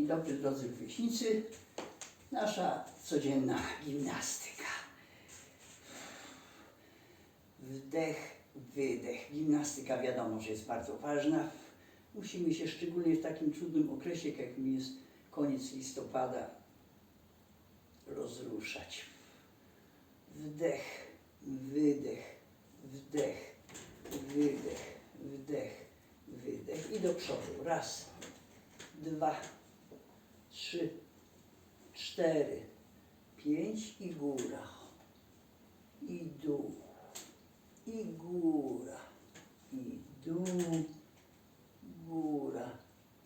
Dzień dobry drodzy rówieśnicy. Nasza codzienna gimnastyka. Wdech, wydech. Gimnastyka wiadomo, że jest bardzo ważna. Musimy się szczególnie w takim trudnym okresie, jakim jest koniec listopada, rozruszać. Wdech, wydech, wdech, wydech, wdech, wydech i do przodu. Raz, dwa, trzy, cztery, pięć i góra. I dół. I góra. I dół. Góra.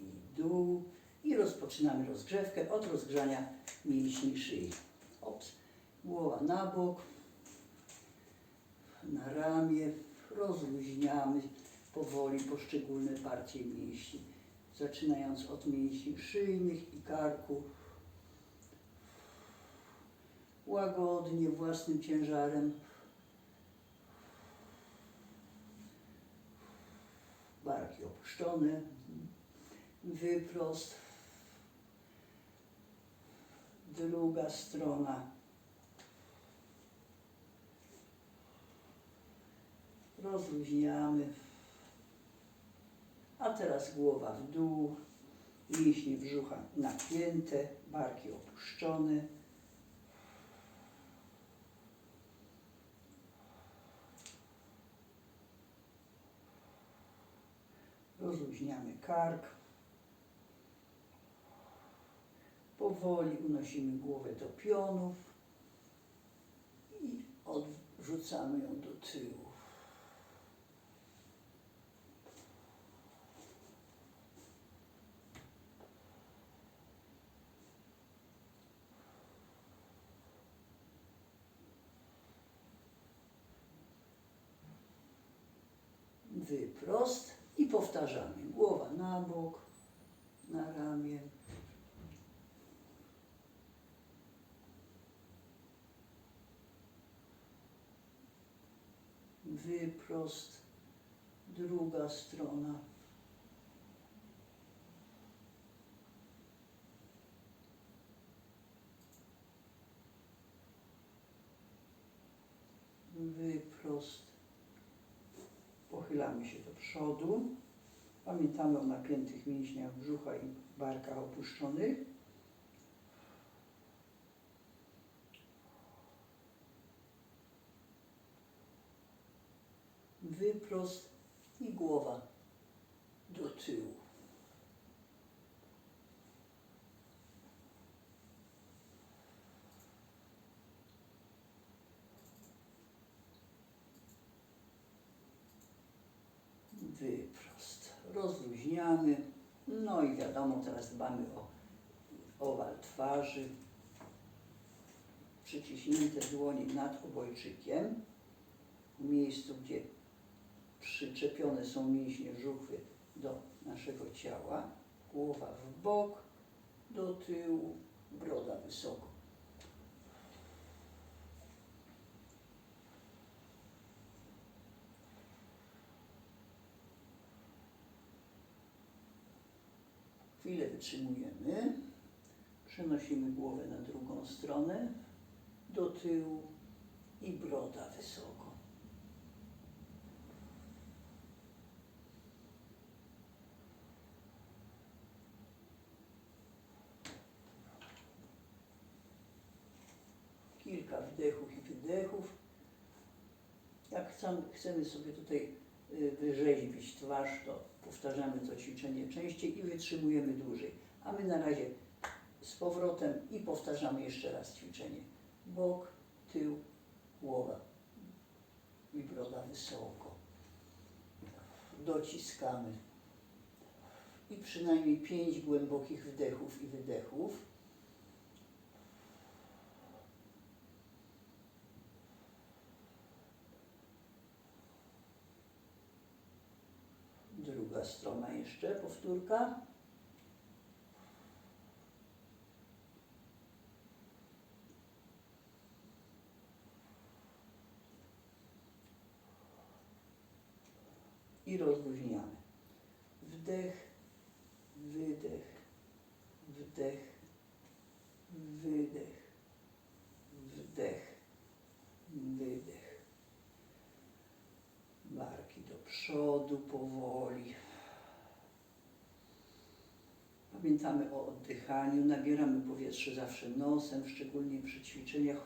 I dół. I rozpoczynamy rozgrzewkę od rozgrzania mięśni szyi. Ops. Głowa na bok. Na ramię. Rozluźniamy powoli poszczególne partie mięśni zaczynając od mięśni szyjnych i karku. Łagodnie, własnym ciężarem. Barki opuszczone. Wyprost. Druga strona. Rozluźniamy. A teraz głowa w dół, mięśnie brzucha napięte, barki opuszczone. Rozluźniamy kark. Powoli unosimy głowę do pionów i odrzucamy ją do tyłu. wyprost i powtarzamy. Głowa na bok, na ramię. Wyprost, druga strona. Wyprost, Pochylamy się do przodu. Pamiętamy o napiętych mięśniach brzucha i barkach opuszczonych. Wyprost i głowa do tyłu. wyprost. Rozluźniamy. No i wiadomo, teraz dbamy o owal twarzy. Przyciśnięte dłonie nad obojczykiem. W miejscu, gdzie przyczepione są mięśnie żuchwy do naszego ciała. Głowa w bok, do tyłu, broda wysoko. Chwilę wytrzymujemy. Przenosimy głowę na drugą stronę, do tyłu i broda wysoko. Kilka wdechów i wydechów. Jak chcemy, sobie tutaj wyrzeźbić twarz, to powtarzamy to ćwiczenie częściej i wytrzymujemy dłużej. A my na razie z powrotem i powtarzamy jeszcze raz ćwiczenie. Bok, tył, głowa i broda wysoko. Dociskamy. I przynajmniej pięć głębokich wdechów i wydechów. Strona jeszcze, powtórka. I rozluźniamy. Wdech, wydech, wdech, wydech, wdech, wydech. Barki do przodu powoli. Pamiętamy o oddychaniu, nabieramy powietrze zawsze nosem, szczególnie przy ćwiczeniach,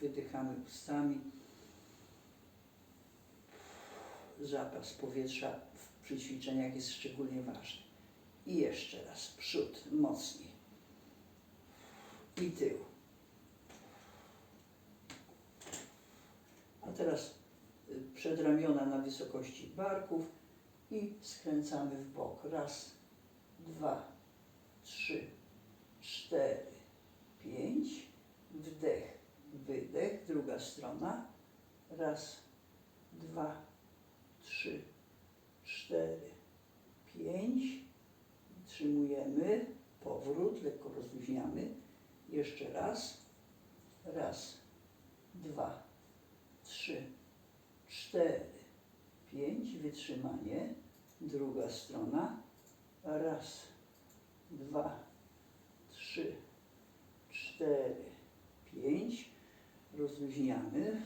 wydychamy ustami. Zapas powietrza przy ćwiczeniach jest szczególnie ważny. I jeszcze raz, przód, mocniej. I tył. A teraz y, przedramiona na wysokości barków i skręcamy w bok. Raz, dwa, trzy, cztery, pięć. Wdech, wydech. Druga strona. Raz, dwa, trzy, cztery, pięć. Trzymujemy. Powrót, lekko rozluźniamy. Jeszcze raz. Raz, dwa, trzy, cztery, pięć. Wytrzymanie. Druga strona. Raz, dwa, trzy, cztery, pięć. Rozluźniamy.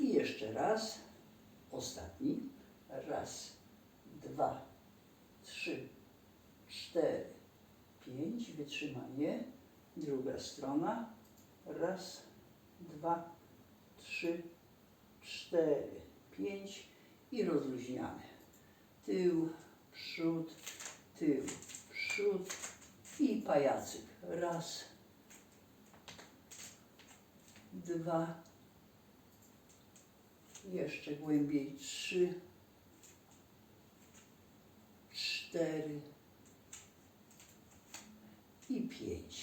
I jeszcze raz. Ostatni. Raz, dwa, trzy, cztery, pięć. Wytrzymanie. Druga strona. Raz, dwa, trzy, cztery, pięć. I rozluźniamy. Tył, przód, tył, przód i pajacyk. Raz, dwa, jeszcze głębiej trzy, cztery i pięć.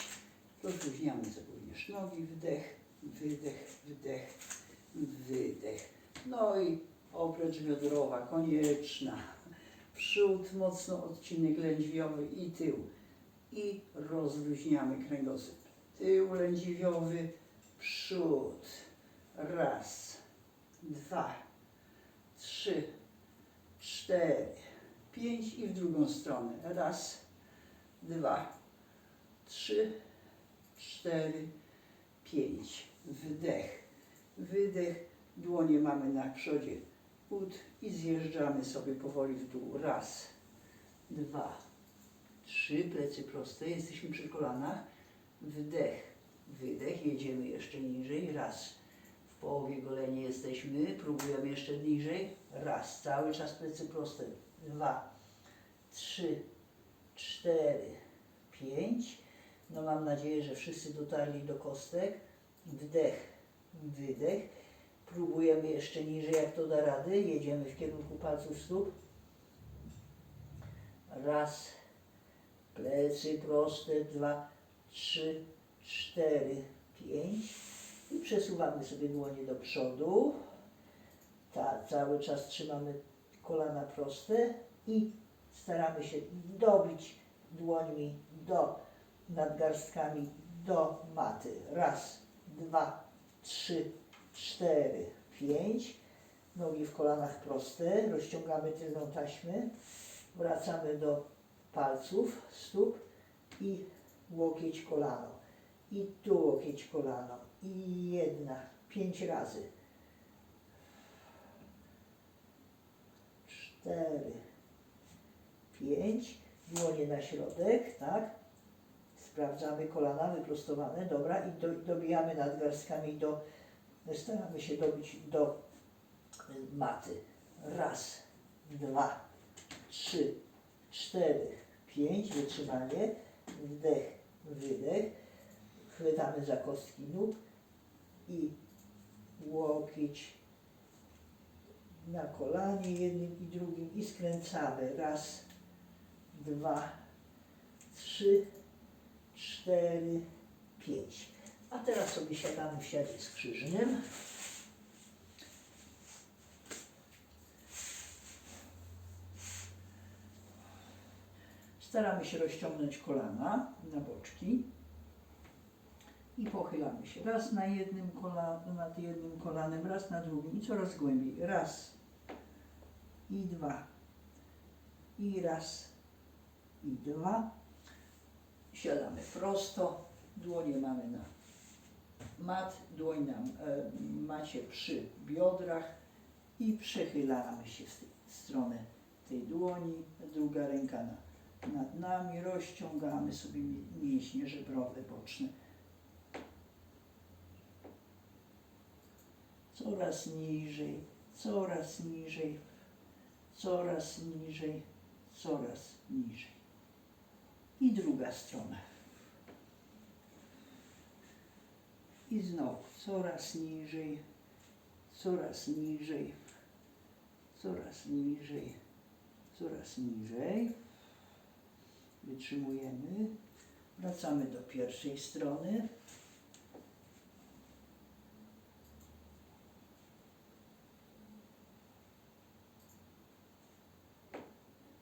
Rozluźniamy również nogi, wdech, wydech, wdech, wydech. No i obręcz biodrowa, konieczna. Przód, mocno odcinek lędźwiowy i tył. I rozluźniamy kręgosłup. Tył lędźwiowy, przód. Raz, dwa, trzy, cztery, pięć i w drugą stronę. Raz, dwa, trzy, cztery, pięć. Wdech, wydech. Dłonie mamy na przodzie i zjeżdżamy sobie powoli w dół. Raz, dwa, trzy, plecy proste, jesteśmy przy kolanach. Wdech, wydech, jedziemy jeszcze niżej. Raz, w połowie golenia jesteśmy, próbujemy jeszcze niżej. Raz, cały czas plecy proste. Dwa, trzy, cztery, pięć. No mam nadzieję, że wszyscy dotarli do kostek. Wdech, wydech. Próbujemy jeszcze niżej, jak to da rady. Jedziemy w kierunku palców stóp. Raz, plecy proste, dwa, trzy, cztery, pięć. I przesuwamy sobie dłonie do przodu. Ta, cały czas trzymamy kolana proste i staramy się dobić dłońmi do nadgarstkami do maty. Raz, dwa, trzy, cztery, pięć. Nogi w kolanach proste. Rozciągamy tylną taśmę. Wracamy do palców stóp i łokieć kolano. I tu łokieć kolano. I jedna. Pięć razy. Cztery. Pięć. Dłonie na środek, tak? Sprawdzamy kolana wyprostowane, dobra, i do, dobijamy nadgarstkami do, staramy się dobić do y, maty. Raz, dwa, trzy, cztery, pięć, wytrzymanie, wdech, wydech, chwytamy za kostki nóg i łokieć na kolanie jednym i drugim i skręcamy. Raz, dwa, trzy, cztery, pięć. A teraz sobie siadamy w siadzie skrzyżnym. Staramy się rozciągnąć kolana na boczki i pochylamy się raz na jednym kolanu, nad jednym kolanem, raz na drugim i coraz głębiej. Raz i dwa i raz i dwa Siadamy prosto, dłonie mamy na mat, dłoń nam e, macie przy biodrach i przechylamy się w w stronę tej dłoni, druga ręka na, nad nami, rozciągamy sobie mi- mięśnie żebrowe boczne. Coraz niżej, coraz niżej, coraz niżej, coraz niżej. I druga strona. I znowu coraz niżej, coraz niżej, coraz niżej, coraz niżej. Wytrzymujemy. Wracamy do pierwszej strony.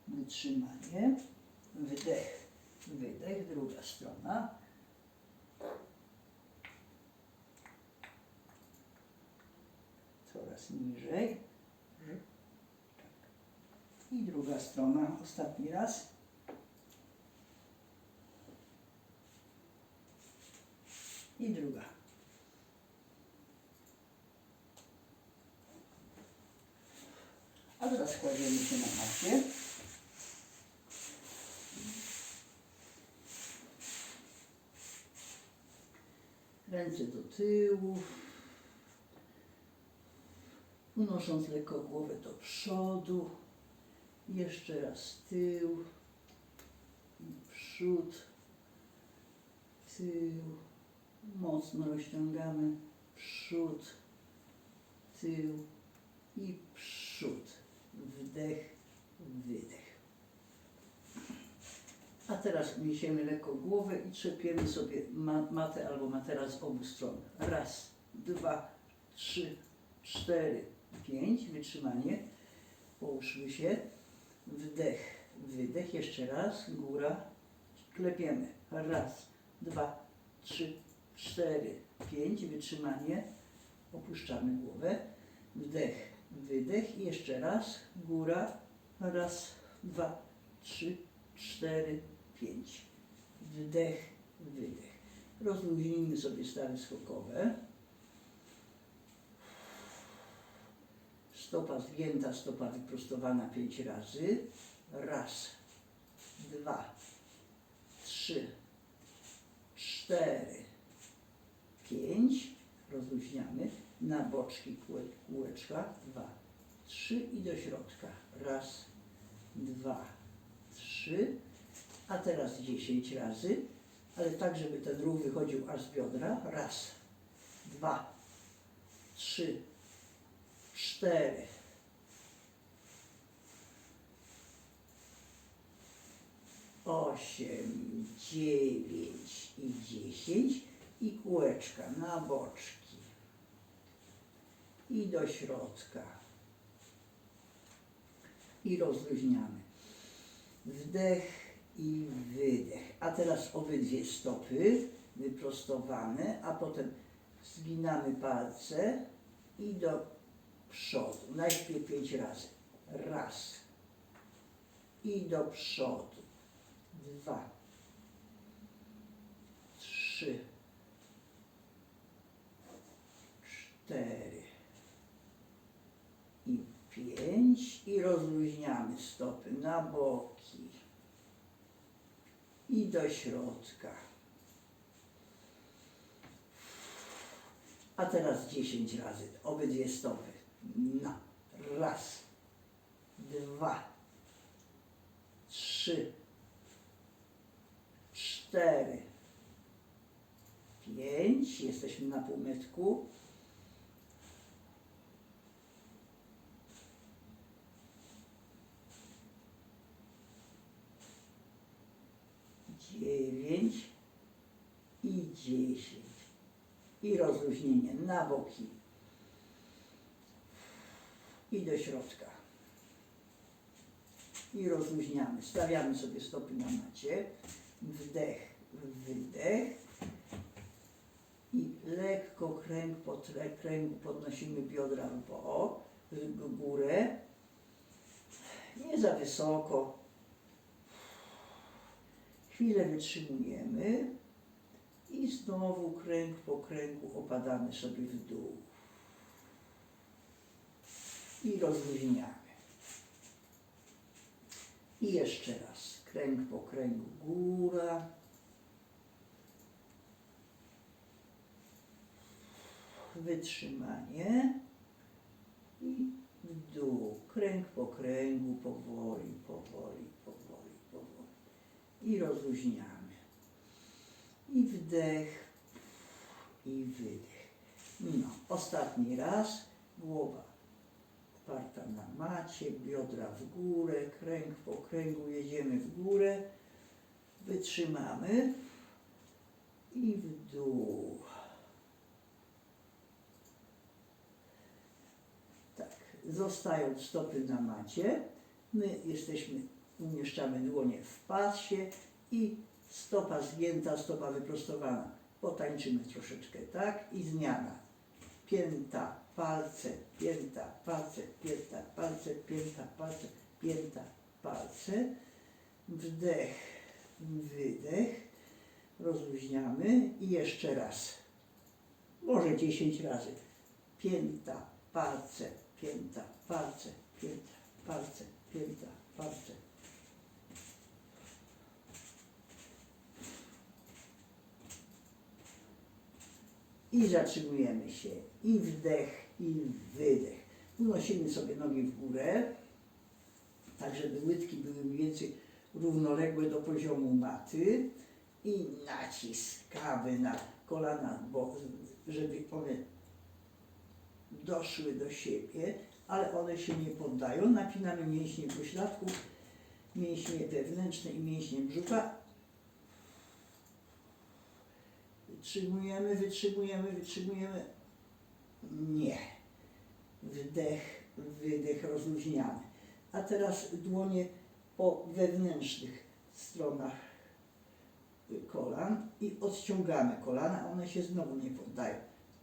Wytrzymanie. Wdech, wydech, druga strona. Coraz niżej. Tak. I druga strona, ostatni raz. I druga. A teraz kładziemy się na macie. Ręce do tyłu. Unosząc lekko głowę do przodu. Jeszcze raz tył. Przód. Tył. Mocno rozciągamy. Przód. Tył. I przód. Wdech. Wydech. A teraz niesiemy lekko głowę i trzepiemy sobie ma matę albo matera z obu stron. Raz, dwa, trzy, cztery, pięć. Wytrzymanie. Połóżmy się. Wdech, wydech. Jeszcze raz. Góra. Klepiemy. Raz, dwa, trzy, cztery, pięć. Wytrzymanie. Opuszczamy głowę. Wdech, wydech. Jeszcze raz. Góra. Raz, dwa, trzy, cztery, pięć. Wdech, wydech. Rozluźnijmy sobie stawy skokowe. Stopa zgięta, stopa wyprostowana pięć razy. Raz, dwa, trzy, cztery, pięć. Rozluźniamy na boczki kółe- kółeczka. Dwa, trzy i do środka. Raz, dwa, trzy. A teraz dziesięć razy, ale tak, żeby ten ruch wychodził aż z biodra. Raz, dwa, trzy, cztery, osiem, dziewięć i dziesięć i kółeczka na boczki i do środka i rozluźniamy. Wdech i wydech. A teraz obydwie stopy wyprostowane, a potem zginamy palce i do przodu. Najpierw pięć razy. Raz. I do przodu. Dwa. Trzy. Cztery. I pięć. I rozluźniamy stopy na boki. I do środka. A teraz 10 razy. Obydwie stopy. Na. Raz. Dwa. Trzy. Cztery. Pięć. Jesteśmy na półmetku. Dziewięć i dziesięć. I rozluźnienie na boki. I do środka. I rozluźniamy. Stawiamy sobie stopy na macie. Wdech, wydech. I lekko kręg po kręgu podnosimy biodra w górę. Nie za wysoko. Chwilę wytrzymujemy i znowu kręg po kręgu opadamy sobie w dół. I rozluźniamy. I jeszcze raz. Kręg po kręgu góra. Wytrzymanie. I w dół. Kręg po kręgu, powoli, powoli, powoli, powoli. I rozluźniamy. I wdech, i wydech. No, ostatni raz. Głowa oparta na macie, biodra w górę, kręg po kręgu jedziemy w górę. Wytrzymamy. I w dół. Tak, zostają stopy na macie. My jesteśmy, umieszczamy dłonie w pasie i stopa zgięta, stopa wyprostowana. Potańczymy troszeczkę, tak? I zmiana. Pięta, palce, pięta, palce, pięta, palce, pięta, palce, pięta, palce. Wdech, wydech. Rozluźniamy i jeszcze raz. Może 10 razy. Pięta, palce, pięta, palce, pięta, palce, pięta, palce. I zatrzymujemy się. I wdech, i wydech. Unosimy sobie nogi w górę, tak żeby łydki były mniej więcej równoległe do poziomu maty. I naciskamy na kolana, bo żeby one doszły do siebie, ale one się nie poddają. Napinamy mięśnie pośladków, mięśnie wewnętrzne i mięśnie brzucha. Wytrzymujemy, wytrzymujemy, wytrzymujemy. Nie. Wdech, wydech, rozluźniamy. A teraz dłonie po wewnętrznych stronach kolan i odciągamy kolana, one się znowu nie poddają.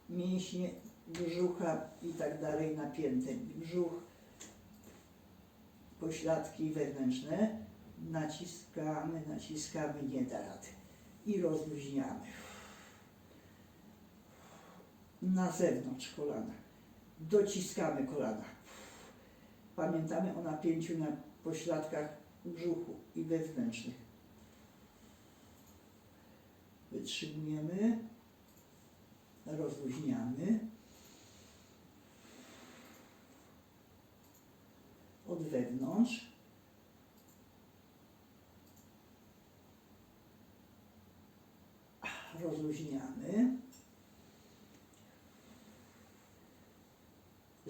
Mięśnie brzucha i tak dalej napięte. Brzuch, pośladki wewnętrzne. Naciskamy, naciskamy, nie da rady. I rozluźniamy. Na zewnątrz kolana. Dociskamy kolana. Pamiętamy o napięciu na pośladkach brzuchu i wewnętrznych. Wytrzymujemy, rozluźniamy. Od wewnątrz. Rozluźniamy.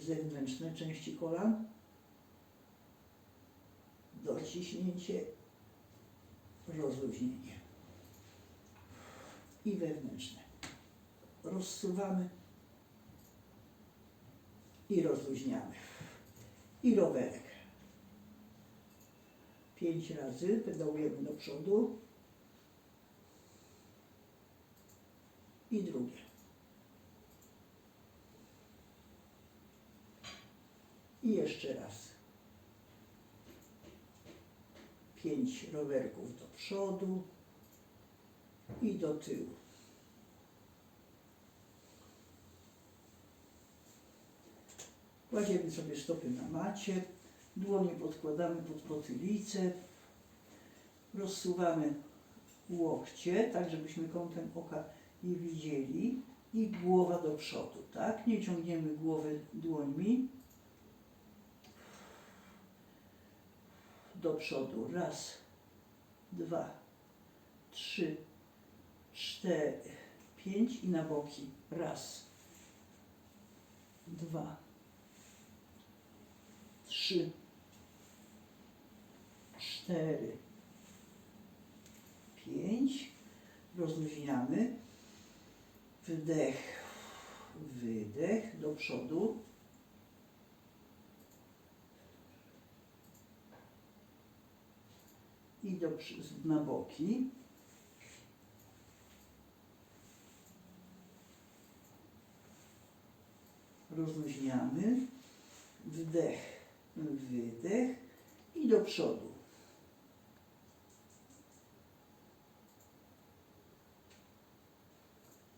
Zewnętrzne części kolan. Dociśnięcie, rozluźnienie i wewnętrzne. Rozsuwamy i rozluźniamy. I rowerek. Pięć razy pedałujemy do przodu. I drugie. I jeszcze raz. Pięć rowerków do przodu i do tyłu. Kładziemy sobie stopy na macie, dłonie podkładamy pod potylicę, rozsuwamy łokcie, tak żebyśmy kątem oka je widzieli i głowa do przodu, tak? Nie ciągniemy głowy dłońmi. Do przodu. Raz, dwa, trzy, cztery, pięć i na boki. Raz, dwa, trzy, cztery, pięć. Rozluźniamy. Wdech, wydech do przodu. idą na boki. Rozluźniamy. Wdech, wydech i do przodu.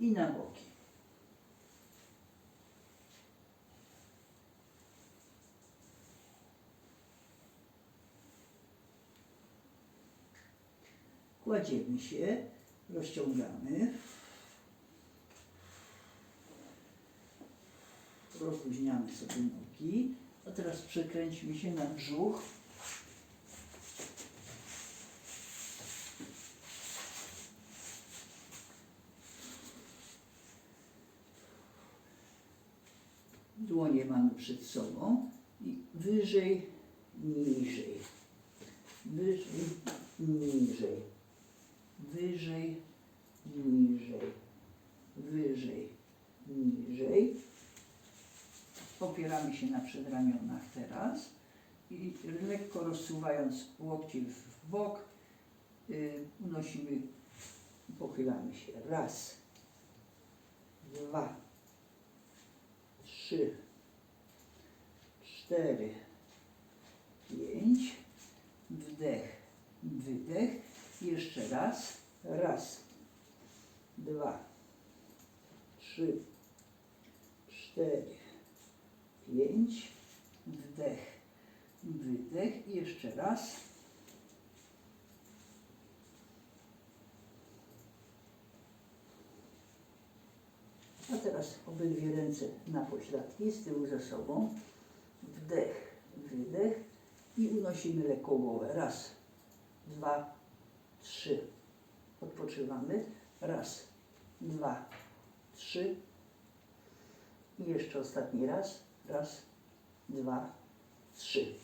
I na boki. Kładziemy się, rozciągamy. Rozluźniamy sobie nogi. A teraz przekręćmy się na brzuch. Dłonie mamy przed sobą i wyżej, niżej, wyżej, niżej, wyżej, niżej, wyżej, niżej. Opieramy się na przedramionach teraz i lekko rozsuwając łokcie w bok, y, unosimy, pochylamy się. Raz, dwa, trzy, cztery, pięć. Wdech, wydech. Jeszcze raz. Raz, dwa, trzy, cztery, pięć. Wdech, wydech. Jeszcze raz. A teraz obydwie ręce na pośladki, z tyłu za sobą. Wdech, wydech i unosimy lekko głowę. Raz, dwa, trzy. Odpoczywamy. Raz, dwa, trzy. I jeszcze ostatni raz. Raz, dwa, trzy.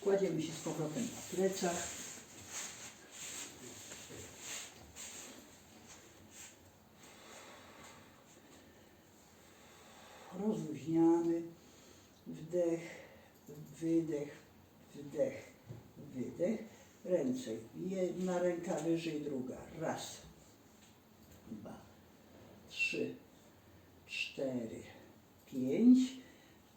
Kładziemy się z powrotem na plecach. Rozluźniamy. Wdech, wydech, wdech, wydech. Ręce. Jedna ręka wyżej, druga. Raz, dwa, trzy, cztery, pięć.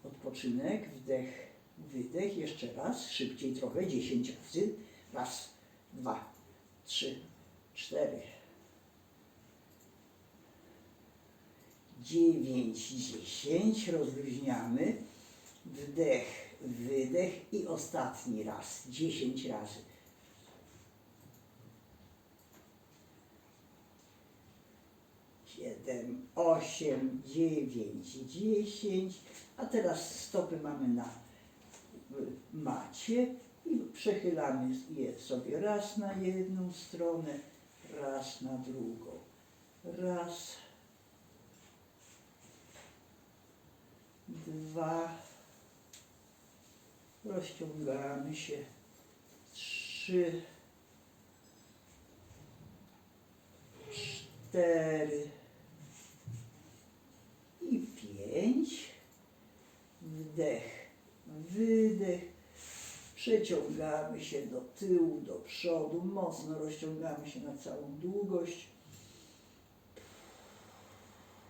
Odpoczynek, wdech, wydech. Jeszcze raz, szybciej trochę, dziesięć razy. Raz, dwa, trzy, cztery, dziewięć, dziesięć. Rozluźniamy. Wdech, wydech i ostatni raz, dziesięć razy. Siedem, osiem, dziewięć, dziesięć. A teraz stopy mamy na macie i przechylamy je sobie raz na jedną stronę, raz na drugą. Raz, dwa, rozciągamy się, trzy, cztery pięć. Wdech, wydech. Przeciągamy się do tyłu, do przodu, mocno rozciągamy się na całą długość.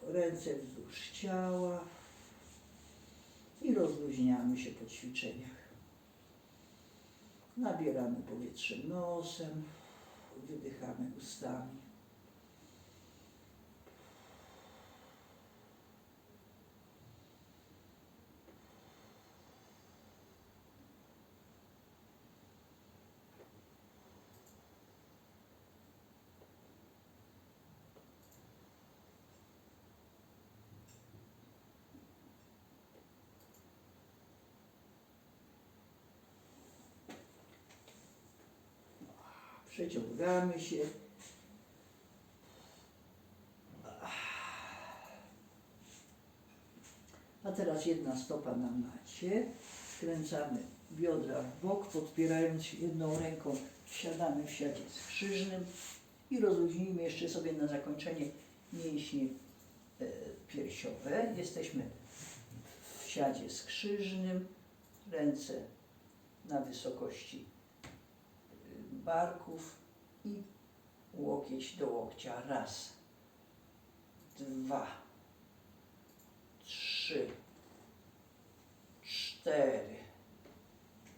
Ręce wzdłuż ciała i rozluźniamy się po ćwiczeniach. Nabieramy powietrze nosem, wydychamy ustami. Przeciągamy się. A teraz jedna stopa na macie. Skręcamy biodra w bok, podpierając jedną ręką. Siadamy w siadzie skrzyżnym i rozluźnijmy jeszcze sobie na zakończenie mięśnie e, piersiowe. Jesteśmy w siadzie skrzyżnym. Ręce na wysokości barków i łokieć do łokcia. Raz, dwa, trzy, cztery,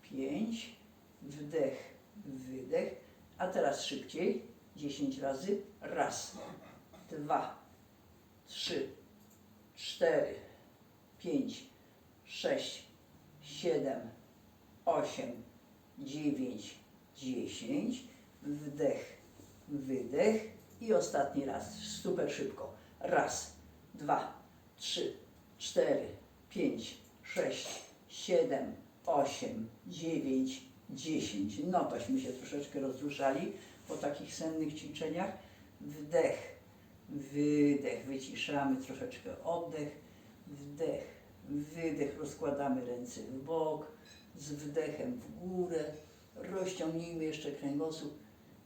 pięć. Wdech, wydech. A teraz szybciej. Dziesięć razy. Raz, dwa, trzy, cztery, pięć, sześć, siedem, osiem, dziewięć, dziesięć. Wdech, wydech i ostatni raz. Super szybko. Raz, dwa, trzy, cztery, pięć, sześć, siedem, osiem, dziewięć, dziesięć. No tośmy się troszeczkę rozruszali po takich sennych ćwiczeniach. Wdech, wydech, wyciszamy troszeczkę oddech, wdech, wydech, rozkładamy ręce w bok, z wdechem w górę, rozciągnijmy jeszcze kręgosłup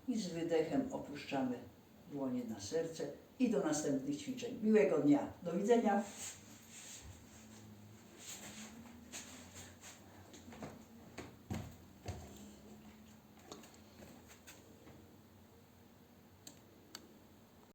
i z wydechem opuszczamy dłonie na serce i do następnych ćwiczeń. Miłego dnia, do widzenia.